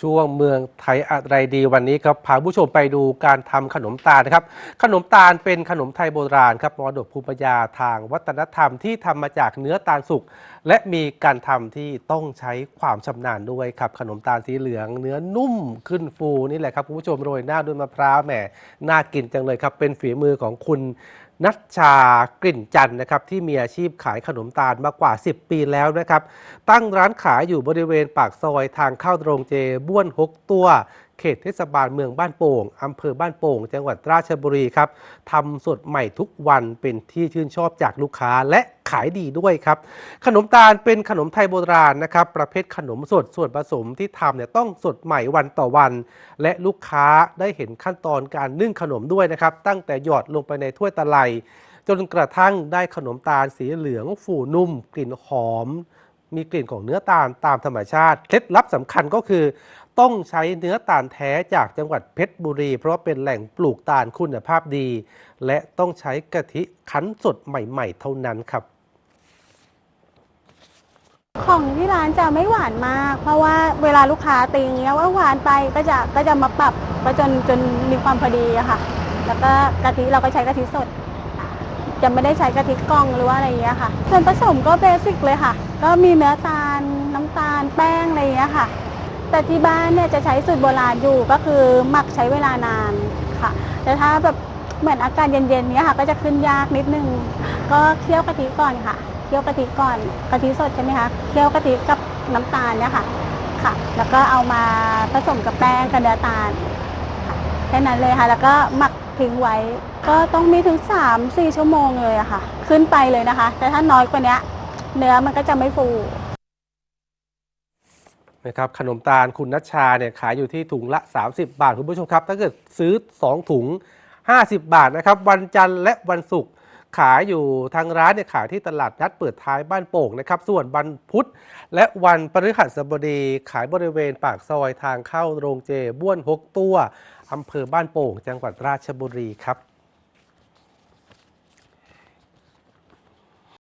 ช่วงเมืองไทยอะไรดีวันนี้ครับพาผู้ชมไปดูการทำขนมตาลนะครับ ขนมตาลเป็นขนมไทยโบราณครับมรดกภูมิปัญญาทางวัฒนธรรมที่ทำมาจากเนื้อตาลสุกและมีการทำที่ต้องใช้ความชำนาญด้วยครับ ขนมตาลสีเหลือง เนื้อนุ่มขึ้นฟูนี่แหละครับคุณผู้ชมโรยหน้าด้วยมะพร้าวแหมน่ากินจังเลยครับ เป็นฝีมือของคุณนัชชากลิ่นจันนะครับที่มีอาชีพขายขนมตาลมากว่า 10 ปีแล้วนะครับ ตั้งร้านขายอยู่บริเวณปากซอยทางเข้าโรงเจบ้วนหกตัวเขตเทศบาลเมืองบ้านโป่งอำเภอบ้านโป่ง จังหวัดราชบุรีครับทำสดใหม่ทุกวันเป็นที่ชื่นชอบจากลูกค้าและขายดีด้วยครับ ขนมตาลเป็นขนมไทยโบราณนะครับ ประเภทขนมสดส่วนผสมที่ทำเนี่ยต้องสดใหม่วันต่อวัน และลูกค้าได้เห็นขั้นตอนการนึ่งขนมด้วยนะครับ ตั้งแต่หยอดลงไปในถ้วยตะไลจนกระทั่งได้ขนมตาลสีเหลืองฟูนุ่ม กลิ่นหอม มีกลิ่นของเนื้อตาลตามธรรมชาติ เคล็ดลับสำคัญก็คือ ต้องใช้เนื้อตาลแท้จากจังหวัดเพชรบุรี เพราะเป็นแหล่งปลูกตาลคุณภาพดี และต้องใช้กะทิคั้นสดใหม่ๆ เท่านั้นครับ ของที่ร้านจะไม่หวานมาก เพราะว่าเวลาลูกค้าติงเงี้ยว่าหวานไปก็จะก็จะมาปรับก็จนจนมีความพอดีอะค่ะ แล้วก็กะทิเราก็ใช้กะทิสด จะไม่ได้ใช้กะทิกล่องหรือว่าอะไรอย่างเงี้ยค่ะส่วนผสมก็เบสิกเลยค่ะ ก็มีเนื้อตาลน้ำตาลแป้งอะไรอย่างเงี้ยค่ะ แต่ที่บ้านเนี่ยจะใช้สูตรโบราณอยู่ก็คือหมักใช้เวลานานค่ะ แต่ถ้าแบบเหมือนอากาศเย็นๆเนี้ยค่ะ ก็จะขึ้นยากนิดนึง ก็เคี่ยวกะทิก่อนค่ะ เคี่ยวกะทิก่อนกะทิสดใช่ไหมคะ เคี่ยวกะทิกับน้ำตาลเนี่ยค่ะค่ะ แล้วก็เอามาผสมกับแป้งกับเนื้อตาลแค่นั้นเลยค่ะ แล้วก็หมักทิ้งไว้ ก็ต้องมีถึง 3-4 ชั่วโมงเลยอะค่ะ ขึ้นไปเลยนะคะ แต่ถ้าน้อยกว่านี้เนื้อมันก็จะไม่ฟู นะครับขนมตาลคุณนัชชาเนี่ยขายอยู่ที่ถุงละ 30 บาท คุณผู้ชมครับ ถ้าเกิดซื้อ 2 ถุง 50 บาทนะครับ วันจันทร์และวันศุกร์ขายอยู่ทางร้านเนี่ยขายที่ตลาดนัดเปิดท้ายบ้านโป่งนะครับ ส่วนวันพุธและวันพฤหัสบดีขายบริเวณปากซอยทางเข้าโรงเจบ้วนหกตัวอำเภอบ้านโป่ง จังหวัดราชบุรีครับ